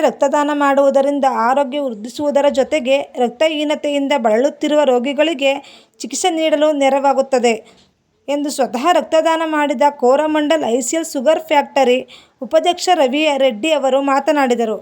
ರಕ್ತದಾನ ಮಾಡುವುದರಿಂದ ಆರೋಗ್ಯ ವೃದ್ಧಿಸುವುದರ ಜೊತೆಗೆ ರಕ್ತಹೀನತೆಯಿಂದ ಬಳಲುತ್ತಿರುವ ರೋಗಿಗಳಿಗೆ ಚಿಕಿತ್ಸೆ ನೀಡಲು ನೆರವಾಗುತ್ತದೆ ಎಂದು ಸ್ವತಃ ರಕ್ತದಾನ ಮಾಡಿದ ಕೋರಮಂಡಲ್ ಐಸಿಎಲ್ ಸುಗರ್ ಫ್ಯಾಕ್ಟರಿ ಉಪಾಧ್ಯಕ್ಷ ರವಿ ರೆಡ್ಡಿ ಅವರು ಮಾತನಾಡಿದರು.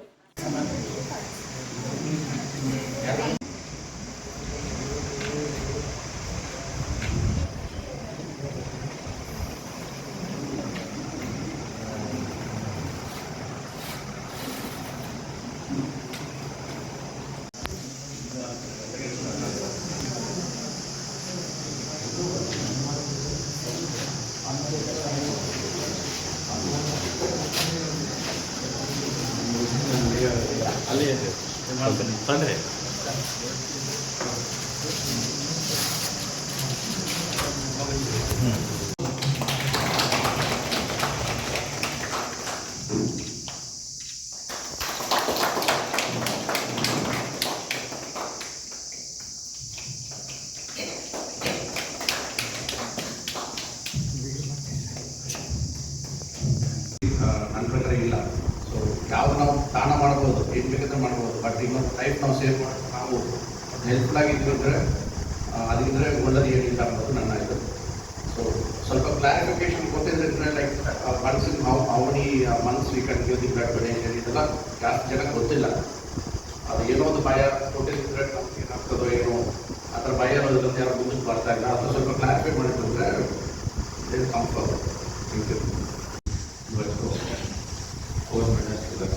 Buenas noches. Buenas noches. So ಯಾವ ನಾವು ದಾನ ಮಾಡ್ಬೋದು, ಏನು ಬೇಕಾದ್ರೆ ಮಾಡ್ಬೋದು ಬಟ್ ಇನ್ನೊಂದು ಟೈಪ್ ನಾವು ಸೇವ್ ಮಾಡೋದು ನಾವು ಹೆಲ್ಪ್ಫುಲ್ ಆಗಿದ್ದರೆ ಅದಕ್ಕಿದ್ರೆ ಒಳ್ಳೇದು ಏನಿಲ್ಲ ಅನ್ನೋದು ನನ್ನ ಇದು. ಸೊ ಸ್ವಲ್ಪ ಕ್ಲಾರಿಫಿಕೇಶನ್ ಗೊತ್ತಿದ್ರೆ ಲೈಕ್ ಮನಸ್ಸಿನ ಹೌ ಹೌ ಮನಸ್ಸು ಮನ್ಸ್ ವಿ ಕ್ಯಾನ್ ಬ್ಲಡ್ ಡೊನೇಷನ್ ಇದೆಲ್ಲ ಜಾಸ್ತಿ ಜನಕ್ಕೆ ಗೊತ್ತಿಲ್ಲ. ಅದು ಏನೋ ಒಂದು ಭಯ ಕೊಟ್ಟಿದ್ರೆ ನಮ್ಗೆ ಏನಾಗ್ತದೋ ಏನೋ, ಆ ಥರ ಭಯ ಅನ್ನೋದ್ರಿಂದ ಯಾರು ಮುಂದಕ್ಕೆ ಬರ್ತಾ ಇಲ್ಲ. ಅದು ಸ್ವಲ್ಪ ಕ್ಲಾರಿಫೈ ಮಾಡಿದ್ರೆ ಕಂಫರ್ಟ್ ಥ್ಯಾಂಕ್ ಯು ಇವತ್ತು ಗೌರ್ಮೆಂಟ್ ಶುಗರ್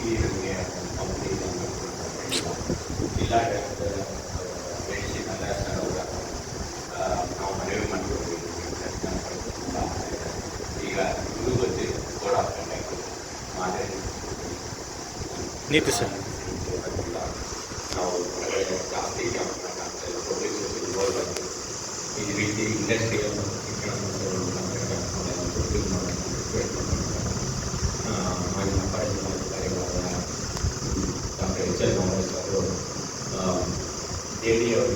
ಈ ನಮಗೆ ಕಂಪ್ನಿ ಇಲ್ಲ ಮೆಡಿಸಿನ್ ನಾವು ಮನವಿ ಮಾಡ್ತೀವಿ ಈಗ ನಿಮಗೂ ಗೊತ್ತಿದೆ ಕೋಡ್ ಮಾದರಿ ನೀತಿ ಸರ್. ನಾವು ಜಾಸ್ತಿ ಈ ರೀತಿ ಇಂಡಸ್ಟ್ರಿಯನ್ನು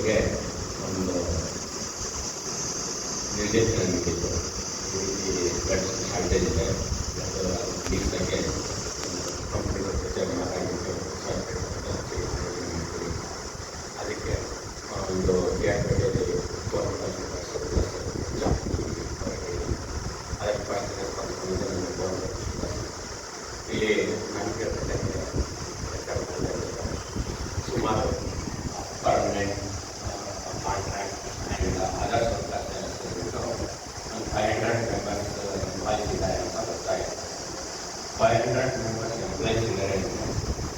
ಜೆ ಡಿ ಅವರಿಗೆ ಒಂದು ನಿರ್ದೇಶನ ನೀಡಿದ್ದು ಈ ರೀತಿ ಬ್ಲಡ್ ಶಾರ್ಟೇಜ್ ಇದೆ ನೀಡ್ಸೋಕ್ಕೆ ಕಂಪ್ನಿಗಳ ಜೊತೆ ಮಾತಾಡಿದ್ದು ಅದಕ್ಕೆ ಆ, ಒಂದು ರಿಯಾಕ್ಟಲ್ಲಿ ಗೌರ್ಮೆಂಟ್ ಅದಕ್ಕೆ ಪ್ರಾರ್ಥನೆ ಮಾಡ್ಕೊಂಡಿದ್ದೆ ನನ್ನ ಗೌರ್ಮೆಂಟ್ ಇಲ್ಲಿ ನಾನು ಕೇಳ್ಪಟ್ಟಂಗೆ ಸುಮಾರು ಪರ್ಮನೆಂಟ್ ಕಾಂಟ್ರಾಕ್ಟ್ ಆ್ಯಂಡ್ ಅದರ್ ಒಂದು ಫೈವ್ ಹಂಡ್ರೆಡ್ ಮೆಂಬರ್ಸ್ ಎಂಪ್ಲಾಯೀಸ್ ಇದ್ದಾರೆ ಅಂತ ಬರ್ತಾ ಇದೆ ಫೈವ್ ಹಂಡ್ರೆಡ್ ಮೆಂಬರ್ಸ್ ಎಂಪ್ಲಾಯೀಸ್ ಇದ್ದಾರೆ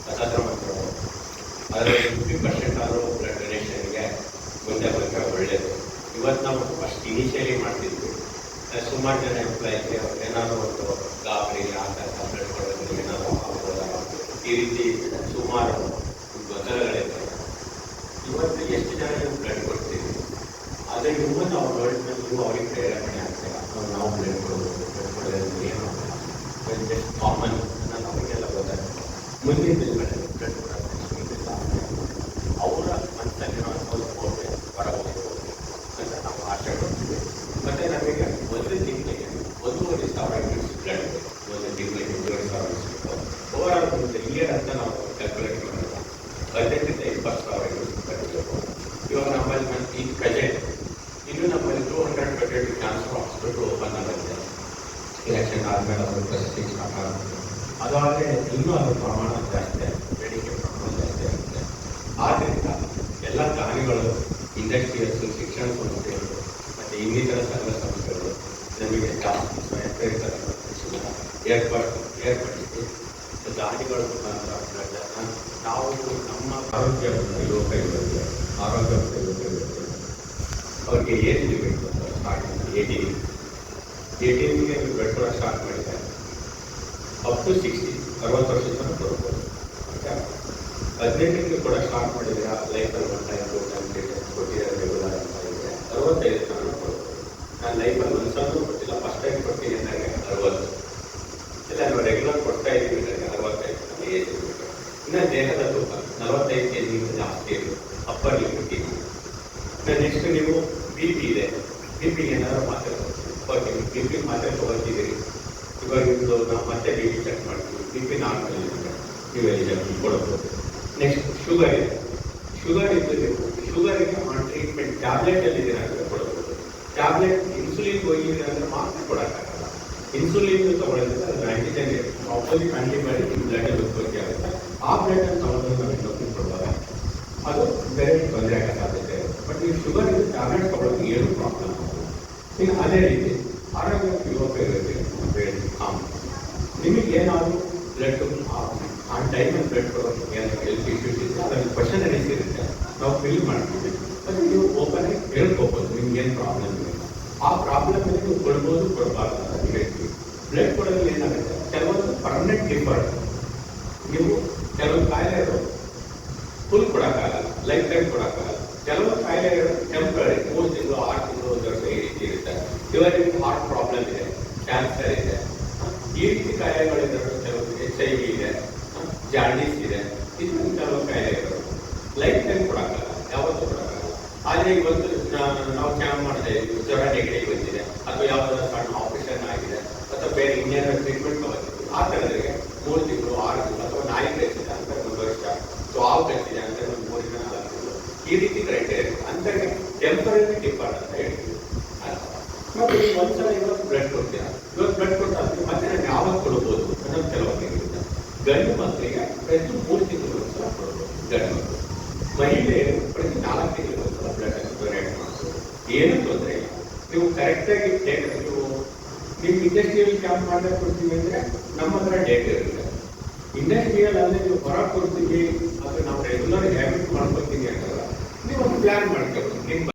ಹತ್ತತ್ರ ಮತ್ತು ಅದರಲ್ಲಿ ಫಿಫ್ಟಿ ಪರ್ಸೆಂಟ್ ಆದರೂ ಬ್ಲಡ್ ಡೊನೇಷನ್ಗೆ ಮುಂದೆ ಒಳ್ಳೆಯದು ಇವತ್ತು ನಾವು ಫಸ್ಟ್ ಇನಿಷಿಯಲಿ ಮಾಡ್ತಿದ್ವಿ. ಸುಮಾರು ಜನ ಎಂಪ್ಲಾಯಿಗೆ ಏನಾದರೂ ಒಂದು ಗಾಬರಿ ಆ ಥರ ಬ್ಲಡ್ ಕೊಡೋದು ಏನಾದರೂ ಆಗ್ಬೋದಾ ಈ ರೀತಿ ಸುಮಾರು ಗೊಂದಲಗಳಿದೆ. ಇವತ್ತು ಎಷ್ಟು ಜನ ನೀವು ಬ್ಲಡ್ ಕೊಡ್ತೀವಿ ಆದರೆ ಇವತ್ತು ಅವ್ರ ಗೌರ್ಮೆಂಟ್ ನೀವು ಅವ್ರಿಗೆ ಪ್ರೇರಣೆ ಆಗ್ತೀರ? ನಾವು ಬ್ಲಡ್ ಕೊಡೋದು ಬ್ಲಡ್ ಕೊಡೋದ್ರಿಂದ ಏನು ಜಸ್ಟ್ ಕಾಮನ್ ನಮಗೆಲ್ಲ ಗೊತ್ತಾಗ್ತದೆ. ಮುಂದಿನ ದಿನಗಳಲ್ಲಿ ಬ್ಲಡ್ ಕೊಡೋದು ಅವರ ಮನಸ್ಸಲ್ಲಿರೋ ಒಂದು ಕೋಟೆ ಹೊರಗೋಗ್ಬೋದು ಅಂತ ನಾವು ಆಶೆ ಪಡ್ತೀವಿ ಮತ್ತು ನಮಗೆ ಒಂದು ತಿಂಗಳಿಗೆ ಒಂದೂವರೆ ಸಾವಿರ ಯೂನಿಟ್ಸ್ ಬ್ಲಡ್ ಒಂದು ತಿಂಗಳಿಗೆ ಒಂದೂವರೆ ಸಾವಿರ ಯೂನಿಟ್ಸ್ ಓವರಾಲ್ ಒಂದು ಇಯರ್ ಅಂತ ನಾವು ಕ್ಯಾಲ್ಕುಲೇಟ್ ಮಾಡೋದು ಹದಿನೆಂಟರಿಂದ ಇಪ್ಪತ್ತು ಸಾವಿರ ಕಟ್ಟಬೇಕು ಇವಾಗ ನಮ್ಮಲ್ಲಿ ಮತ್ತೆ ಈ ಬಜೆಟ್ ಇನ್ನು ನಮ್ಮಲ್ಲಿ two hundred budget transfer hospital open ಆಗುತ್ತೆ ಎಲೆಕ್ಷನ್ ಆದಮೇಲೆ ಅವರು ಪ್ರಶಸ್ತಿ ಸ್ಟಾರ್ಟ್ ಆಗುತ್ತೆ ಅದಾದರೆ ಇನ್ನೂ ಅದರ ಪ್ರಮಾಣ ಜಾಸ್ತಿ ಆಗುತ್ತೆ ಬೇಡಿಕೆ ಪ್ರಮಾಣ ಜಾಸ್ತಿ ಆಗುತ್ತೆ ಆದ್ದರಿಂದ ಎಲ್ಲ ದಾನಿಗಳು ಇಂಡಸ್ಟ್ರಿಯಲ್ಸ್ ಶಿಕ್ಷಣ ಸಂಸ್ಥೆಗಳು ಮತ್ತು ಇನ್ನಿತರ ಸಂಘ ಸಂಸ್ಥೆಗಳು ನಮಗೆ ಜಾಸ್ತಿ ಸ್ವಯಂ ಪ್ರೇರಿತ ಏರ್ಪಡಿಸಿ ದಾನಿಗಳು ಮುಖಾಂತರ ನಾವು ನಮ್ಮ ಆರೋಗ್ಯ ಯುವಕ ಯುವತಿ ಆರೋಗ್ಯ ಯುವಕ ಯುವತಿ ಅವ್ರಿಗೆ ಟಿ ಎಂ ಎ ಟಿ ಎಮ್ಗೆ ನೀವು ಕೊಡೋಕೆ ಸ್ಟಾರ್ಟ್ ಮಾಡಿದ್ದಾರೆ. ಅಪ್ ಟು ಸಿಕ್ಸ್ಟಿ ಅರವತ್ತು ವರ್ಷ ತನಕ ಕೊಡ್ಬೋದು ಹದಿನೆಂಟಕ್ಕೆ ಕೂಡ ಸ್ಟಾರ್ಟ್ ಮಾಡಿದ್ರೆ ಲೈಫಲ್ಲಿ one time to time time ಕೊಟ್ಟಿದ್ದಾರೆ ತನಕ ಲೈಫಲ್ಲಿ ಒಂದು ಕೊಟ್ಟಿಲ್ಲ ಫಸ್ಟ್ ಟೈಮ್ ಕೊಟ್ಟಿದ್ದೇನೆ ಅರವತ್ತು. ಇಲ್ಲ ನಾವು ರೆಗ್ಯುಲರ್ ಕೊಡ್ತಾ ಇದ್ದೀವಿ ನನಗೆ ಅರವತ್ತೈದು ನನ್ನ ಏಜ್ ಲಿಮಿಟ್ ಇನ್ನು ದೇಹದ ತೂಕ ನಲವತ್ತೈದು ಕೆ ಜಿಗಿಂತ ಜಾಸ್ತಿ ಇದೆ. ಅಪ್ಪರ್ ಲಿಮಿಟ್ ನೆಕ್ಸ್ಟ್ ನೀವು ಬಿ ಪಿ ಇದೆ. ಬಿ ಪಿ ಏನಾದರೂ ಮಾತ್ರೆ ಓಕೆ ಬಿ ಪಿ ಮಾತ್ರೆ ತೊಗೊಳ್ತಿದ್ದೀರಿ ಇವಾಗ ಇದು ನಾವು ಮತ್ತೆ ಬಿ ಪಿ ಚೆಕ್ ಮಾಡ್ತೀವಿ ಬಿ ಪಿ ನಾರ್ಮಲ್ ಇದೆ ನೀವು ಎಲಿಜಿಬಲ್ ಕೊಡಬಹುದು. ನೆಕ್ಸ್ಟ್ ಶುಗರ್ ಇದೆ. ಶುಗರ್ ಇದ್ದರೆ ಶುಗರಿಗೆ ಆನ್ ಟ್ರೀಟ್ಮೆಂಟ್ ಟ್ಯಾಬ್ಲೆಟಲ್ಲಿ ಏನಾದರೂ ಕೊಡಬಹುದು. ಟ್ಯಾಬ್ಲೆಟ್ ಇನ್ಸುಲಿನ್ ಹೋಗಿದೆ ಅಂದರೆ ಮಾತ್ರ ಕೊಡೋಕ್ಕಾಗಲ್ಲ. ಇನ್ಸುಲಿನ್ ತಗೊಳ್ಳೋದ್ರೆ ಅದು ಆಂಟಿಜನ್ ಆಪೋಸಿಟ್ ಆ್ಯಂಟಿಬಯೋಟಿಕ್ ಬ್ಲಡ್ ಉತ್ಪತ್ತಿ ಆಗುತ್ತೆ. ಆ ಬ್ಲಡ್ ಅನ್ನು ತಗೊಂಡು ನಾವು ಇನ್ನೊಬ್ಬರು ಕೊಡುವಾಗ ಅದು ಬೇರೆ ತೊಂದರೆ ಆಗೋ ಸಾಧ್ಯತೆ ಇರುತ್ತೆ ಬಟ್ ನೀವು ಶುಗರ್ ಇದು ಟ್ಯಾಬ್ಲೆಟ್ ತಗೊಳ್ಳೋದು ಏನು ಪ್ರಾಬ್ಲಮ್ ಇನ್ನು ಅದೇ ರೀತಿ ಆರೋಗ್ಯ ಯುವಕ ಇರುತ್ತೆ ಕಾಮ್ ನಿಮಗೆ ಏನಾದರೂ ಬ್ಲಡ್ ಆ ಟೈಮಲ್ಲಿ ಬ್ಲಡ್ ಕೊಡೋದು ಏನಾದ್ರು ಹೆಲ್ತ್ ಇಶ್ಯೂಸ್ ಇದ್ರೆ ಅದರಲ್ಲಿ ಕ್ವಶನ್ ಇರುತ್ತೆ ನಾವು ಫಿಲ್ ಮಾಡ್ತೀವಿ ಅದು ನೀವು ಓಪನ್ ಆಗಿ ಹೇಳ್ಕೋಬೋದು ನಿಮ್ಗೆ ಏನು ಪ್ರಾಬ್ಲಮ್ ಇದೆ ಆ ಪ್ರಾಬ್ಲಮ್ ನೀವು ಕೊಡ್ಬೋದು ಕೊಡಬಾರ್ದು ನೀವು ಕೆಲವು ಕಾಯಿಲೆ ಫುಲ್ ಕೊಡೋಕ್ಕಾಗಲ್ಲ ಲೈಫ್ ಟೈಮ್ ಕೊಡೋಕ್ಕಾಗಲ್ಲ. ಕೆಲವು ಕಾಯಿಲೆ ಟೆಂಪ್ರರಿ ಮೂರು ತಿಂಗಳು, ಆರು ತಿಂಗಳು ಒಂದು ವರ್ಷ ಈ ರೀತಿ ಇರುತ್ತೆ. ಇವಾಗ ನಿಮ್ಗೆ ಹಾರ್ಟ್ ಪ್ರಾಬ್ಲಮ್ ಇದೆ ಕ್ಯಾನ್ಸರ್ ಇದೆ ಈ ರೀತಿ ಕಾಯಿಲೆಗಳಿಂದ ಕೆಲವು ಎಚ್ ಐ ವಿ ಇದೆ ಜಾಂಡೀಸ್ ಇದೆ. ಇದು ಕೆಲವು ಕಾಯಿಲೆಗಳು ಲೈಫ್ ಟೈಮ್ ಕೊಡೋಕ್ಕಾಗಲ್ಲ, ಯಾವತ್ತೂ ಕೊಡೋಕ್ಕಾಗಲ್ಲ. ಆದರೆ ಇವತ್ತು ನಾವು ಕ್ಯಾಂಪ್ ಮಾಡಿದೆ, ಜ್ವರ ನೆಗಡಿ ಬಂದಿದೆ, ಅಥವಾ ಯಾವುದಾದ್ರು ಸಣ್ಣ ಆಪರೇಷನ್ ಆಗಿದೆ, ಅಥವಾ ಬೇರೆ ಇನ್ನೇನಾದ್ರು ಟ್ರೀಟ್ಮೆಂಟ್ ತಗೋತಿದ್ವಿ ಆ ಥರದ್ರಿಗೆ ಮೂರು ತಿಂಗಳು ಆರು ತಿಂಗಳು ಅಥವಾ ನಾಯಿ ಕಳಿಸಿದೆ ಅಂತ ಒಂದು ವರ್ಷ ಸ್ವಾವ್ ಕಳಿಸಿದೆ ಅಂತ ಒಂದು ಮೂರಿಂದ ನಾಲ್ಕು ತಿಂಗಳು ಈ ರೀತಿ ಕ್ರೈಟೇರಿಯಾ ಇರುತ್ತೆ ಅಂತಕ್ಕೆ ಟೆಂಪರರಿ ಡಿಫಾಲ್ಟ್ ಅಂತ ಹೇಳ್ತೀವಿ ಮತ್ತೆ ನೀವು ಒಂದ್ಸಲ ಇವತ್ತು ಬ್ಲಡ್ ಕೊಡ್ತೀರಾ ಇವತ್ತು ಬ್ಲಡ್ ಕೊಟ್ಟಾದ್ರೆ ಮತ್ತೆ ನಾನು ಯಾವಾಗ ಕೊಡ್ಬೋದು ಅನ್ನೋದು ಕೆಲವೊಂದು ಇರುತ್ತೆ ಗಂಡು ಮಕ್ಕಳಿಗೆ ಪ್ರತಿ ಮೂರು ತಿಂಗಳು ಒಂದ್ಸಲ ಕೊಡ್ಬೋದು ಗಂಡು ಮಕ್ಕಳು ಮಹಿಳೆಯರು ಪ್ರತಿ ನಾಲ್ಕು ತಿಂಗಳು ಒಂದ್ಸಲ ಬ್ಲಡ್ ಡೊನೇಟ್ ಮಾಡ್ಬೋದು ಏನು ತೊಂದರೆ ಇಲ್ಲ ನೀವು ಕರೆಕ್ಟಾಗಿ ಡೇಟ್ ನೀವು ಇಂಡಸ್ಟ್ರಿಯಲ್ ಕ್ಯಾಂಪ್ ಮಾಡ್ಲಿಕ್ಕೆ ಕೊಡ್ತೀವಿ ಅಂದ್ರೆ ನಮ್ಮ ಹತ್ರ ಡೇಟ್ ಇರುತ್ತೆ. ಇಂಡಸ್ಟ್ರಿಯಲ್ ಅಲ್ಲಿ ನೀವು ಹೊರಗೆ ಕೊಡ್ತೀವಿ ಅದು ನಾವು ರೆಗ್ಯುಲರ್ ಹ್ಯಾಬಿಟ್ ಮಾಡ್ಕೊತೀವಿ ಅಂತಲ್ಲ ನೀವು ಒಂದು ಪ್ಲಾನ್ ಮಾಡ್ಕೋಬೇಕು ನಿಮ್ಮ